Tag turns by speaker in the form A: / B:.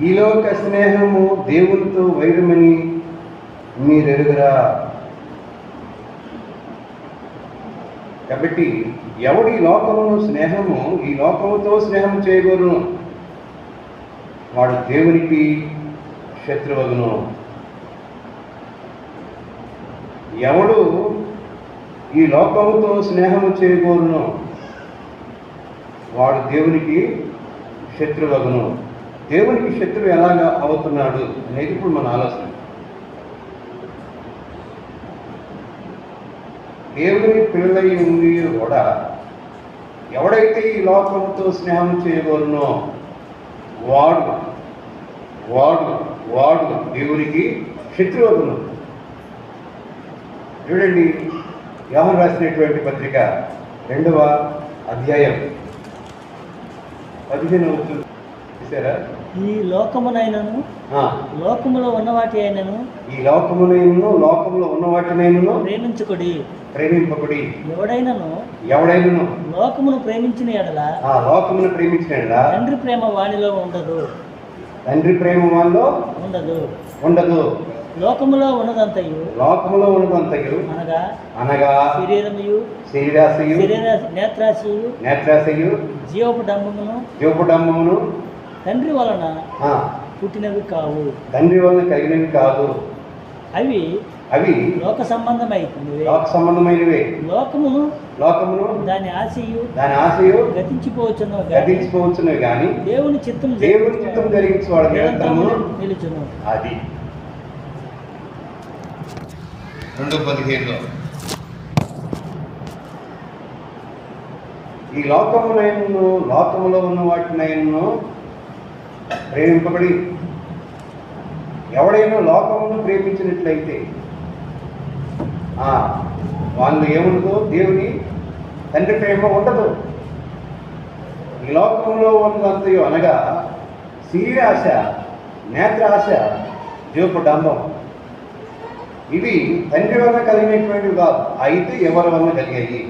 A: ఈలోక స్నేహము దేవునితో వైరమని మీరెరుగురా? కాబట్టి ఎవడి లోకమును స్నేహము ఈ లోకముతో స్నేహం చేయగోరును వాడు దేవునికి శత్రువగును. ఎవడు ఈ లోకముతో స్నేహము చేయగోరును వాడు దేవునికి శత్రువగును. దేవునికి శత్రువు ఎలాగా అవుతున్నాడు అనేది ఇప్పుడు మన ఆలోచన. దేవుని పిల్లలై ఉండి కూడా ఎవడైతే ఈ లోకంతో స్నేహం చేయగలనో వాడు వాడు వాడు దేవునికి శత్రువును చూడండి యోహన్ రాసినటువంటి పత్రిక రెండవ అధ్యాయం పదిహేను
B: ఈ లోకమునైనను లోకములో ఉన్న వాటి అయినను
A: ఈ లోకమునైనను లోకములో ఉన్న వాటినైనను
B: ప్రేమించుకొడి.
A: ప్రేమింపకుడి
B: ఎవడైనను
A: ఎవడైనను?
B: లోకమును ప్రేమించిన ఎడల
A: ఆ లోకమును ప్రేమించిన
B: తండ్రి ప్రేమ వానిలో ఉండదు.
A: తండ్రి ప్రేమ వాళ్ళలో
B: ఉండదు.
A: ఉండదు.
B: లోకములో ఉన్నదంతయు
A: లోకములో ఉన్నదంతయు
B: అనగా
A: అనగా
B: శరీరముయు
A: శరీరాశయు
B: శరీర నేత్రాశయు
A: నేత్రాశయు
B: జీవపు డంబమును
A: జీవపుడమ్మమును
B: తండ్రి వలన పుట్టినవి కావు.
A: తండ్రి వలన కలిగినవి కాదు.
B: అవి
A: అవి
B: లోక సంబంధమైనవి.
A: లోక సంబంధమైనవే.
B: లోకమును
A: లోకమును
B: దాని ఆశయు
A: దాని ఆశయు
B: గతించిపోవచ్చును
A: గతించిపోవచ్చును కానీ
B: దేవుని చిత్తం
A: దేవుని చిత్తం జరిగించేవాడు నిరంతరము
B: నిలుచును.
A: అది. రెండు పదిహేనులో. ఈ లోకమునైనను లోకములో ఉన్న వాటినైనను ప్రేమింపబడి ఎవడైనా లోకమును ప్రేమించినట్లయితే వాళ్ళు ఏముందో దేవుని తండ్రి ప్రేమ ఉండదు. ఈ లోకంలో ఉన్నదంతయో అనగా శరీరాశ నేత్రాశ జీవపుడంబం ఇవి తండ్రి వల్ల కలిగినటువంటివి కాదు అయితే ఎవరి వల్ల కలిగాయి?